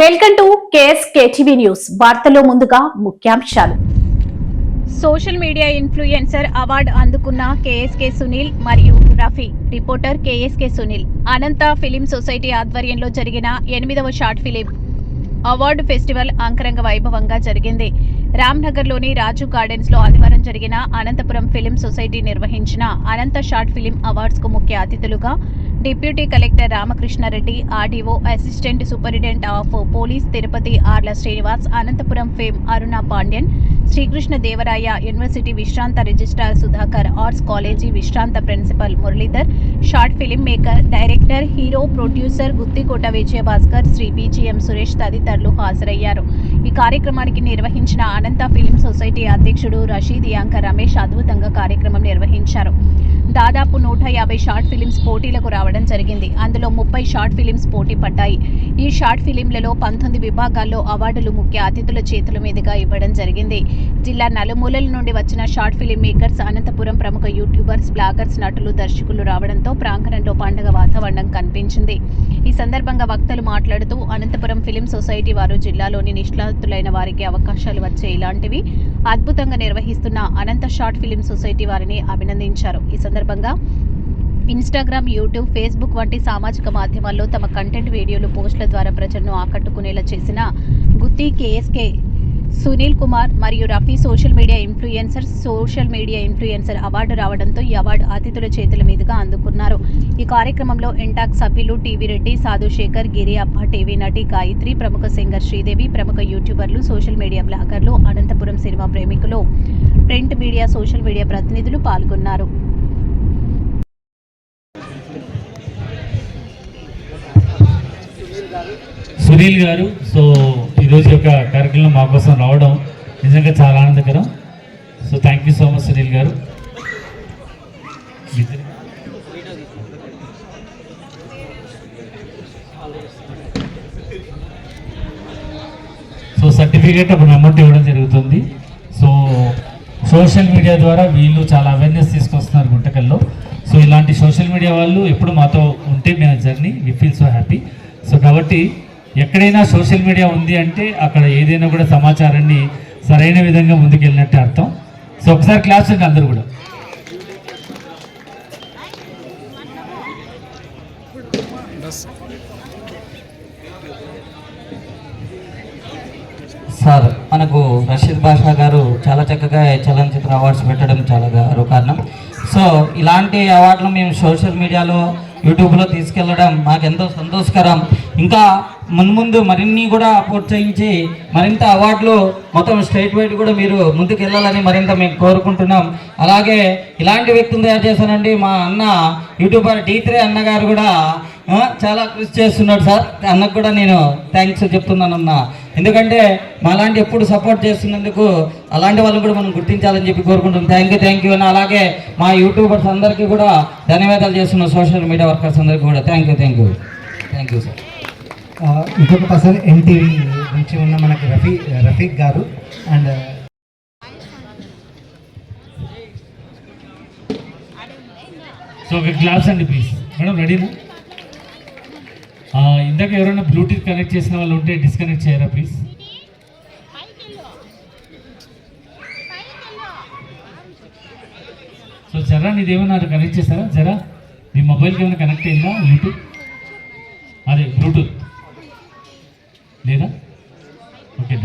Welcome to KSK TV news. వార్తలో ముందుగా ముఖ్యాంశాలు. సోషల్ మీడియా ఇన్ఫ్లుయెన్సర్ అవార్డు అందుకున్న కేఎస్కే సునీల్ మరియు Rafi reporter KSK Sunil. Anantha film society ఆధ్వర్యంలో జరిగిన ఎనిమిదవ షార్ట్ ఫిలిం అవార్డు ఫెస్టివల్ అంకరంగ వైభవంగా జరిగింది. రామ్నగర్లోని రాజు గార్డెన్స్లో ఆదివారం జరిగిన అనంతపురం ఫిలిం సొసైటీ నిర్వహించిన అనంత షార్ట్ ఫిలిం అవార్డ్స్కు ముఖ్య అతిథులుగా deputy collector Ramakrishna Reddy RDO assistant superintendent of police Tirupati Arla Srinivas Anantapur fame Aruna Pandyan Srikrishna Devaraya university విశ్రాంత రిజిస్ట్రార్ సుధాకర్ ఆర్ట్స్ కాలేజీ విశ్రాంత principal Muralidhar short film maker director hero producer Guttikota Vijayabhaskar Sri BGM Suresh తదితరులు హాజరయ్యారు. ఈ కార్యక్రమానికి నిర్వహించిన అనంత film society అధ్యక్షుడు Rashid anchor Ramesh అద్భుతంగా కార్యక్రమం నిర్వహించారు. దాదాపు నూట యాభై షార్ట్ ఫిలిమ్స్ పోటీలకు రావడం జరిగింది. అందులో ముప్పై షార్ట్ ఫిలిమ్స్ పోటీ పడ్డాయి. ఈ షార్ట్ ఫిలింలలో పంతొమ్మిది విభాగాల్లో అవార్డులు ముఖ్య అతిథుల చేతుల మీదుగా ఇవ్వడం జరిగింది. జిల్లా నలుమూలల నుండి వచ్చిన షార్ట్ ఫిలిం మేకర్స్ అనంతపురం ప్రముఖ యూట్యూబర్స్ బ్లాగర్స్ నటులు దర్శకులు రావడంతో ప్రాంగణంలో పండుగ వాతావరణం కనిపించింది. ఈ సందర్భంగా వక్తలు మాట్లాడుతూ అనంతపురం ఫిలిం సొసైటీ వారు జిల్లాలోని నిష్ణాతులైన వారికి అవకాశాలు వచ్చే ఇలాంటివి అద్భుతంగా నిర్వహిస్తున్న అనంత షార్ట్ ఫిలిం సొసైటీ వారిని అభినందించారు. ఈ సందర్భంగా ఇన్స్టాగ్రామ్ యూట్యూబ్ ఫేస్బుక్ వంటి సామాజిక మాధ్యమాల్లో తమ కంటెంట్ వీడియోలు పోస్టుల ద్వారా ప్రజలను ఆకట్టుకునేలా చేసిన గుత్తి K S K Sunil Kumar మరియు Rafi social media influencer social media influencer award రావడంతో ఈ అవార్డు అతిథుల చేతుల మీదుగా అందుకున్నారు. ఈ కార్యక్రమంలో ఎంటాక్ సభ్యులు టీవీ రెడ్డి సాధుశేఖర్ గిరి అప్ప టీవీ నటి గాయత్రి ప్రముఖ సింగర్ శ్రీదేవి ప్రముఖ యూట్యూబర్లు సోషల్ మీడియా బ్లాగర్లు అనంతపురం సినిమా ప్రేమికులు ప్రింట్ మీడియా సోషల్ మీడియా ప్రతినిధులు పాల్గొన్నారు. సునీల్ గారు సో ఈరోజు యొక్క కార్యక్రమం మా కోసం రావడం నిజంగా చాలా ఆనందకరం. So thank you so much Sunil garu. So certificate అప్పుడు అమౌంట్ ఇవ్వడం జరుగుతుంది. సో సోషల్ మీడియా ద్వారా వీళ్ళు చాలా అవేర్నెస్ తీసుకొస్తున్నారు గుంటకల్లో. సో ఇలాంటి సోషల్ మీడియా వాళ్ళు ఎప్పుడు మాతో ఉంటే మేము journey we feel so happy so కాబట్టి ఎక్కడైనా సోషల్ మీడియా ఉంది అంటే అక్కడ ఏదైనా కూడా సమాచారాన్ని సరైన విధంగా ముందుకెళ్ళినట్టు అర్థం. సో ఒకసారి క్లాస్ ఉంది అందరూ కూడా. సార్ మనకు రషీద్ బాషా గారు చాలా చక్కగా చలనచిత్ర అవార్డ్స్ పెట్టడం చాలా గారు కారణం. సో ఇలాంటి అవార్డులు మేము సోషల్ మీడియాలో యూట్యూబ్లో తీసుకెళ్ళడం మాకెంతో సంతోషకరం. ఇంకా మున్ముందు మరిన్ని కూడా ప్రోత్సహించి మరింత అవార్డులు మొత్తం స్టేట్ వైడ్ కూడా మీరు ముందుకు వెళ్ళాలని మరింత మేము కోరుకుంటున్నాం. అలాగే ఇలాంటి వ్యక్తులు తయారు చేశానండి. మా అన్న యూట్యూబర్ టీ త్రీ అన్నగారు కూడా చాలా కృషి చేస్తున్నాడు సార్. అన్నకు కూడా నేను థ్యాంక్స్ చెప్తున్నాను అన్న ఎందుకంటే మాలాంటి ఎప్పుడు సపోర్ట్ చేస్తున్నందుకు అలాంటి వాళ్ళని కూడా మనం గుర్తించాలని చెప్పి కోరుకుంటున్నాం. థ్యాంక్ యూ థ్యాంక్ యూ అని అలాగే మా యూట్యూబర్స్ అందరికీ కూడా ధన్యవాదాలు చేస్తున్నాం సోషల్ మీడియా వర్కర్స్ అందరికీ కూడా. Thank you thank you thank you sir ఇంకొక పర్సన్ ఎన్టీవీ నుంచి ఉన్న మనకి రఫీ రఫీక్ గారు. అండ్ సో ఒక గ్లాస్ అండి ప్లీజ్ మేడం రెడీనా ఇందాక ఎవరైనా బ్లూటూత్ కనెక్ట్ చేసిన వాళ్ళు ఉంటే డిస్కనెక్ట్ చేయరా ప్లీజ్ సో జరా నీదేమన్నా కనెక్ట్ చేస్తారా జరా మీ మొబైల్కి ఏమైనా కనెక్ట్ అయిందా బ్లూటూత్ అదే బ్లూటూత్ లేదా? ఓకే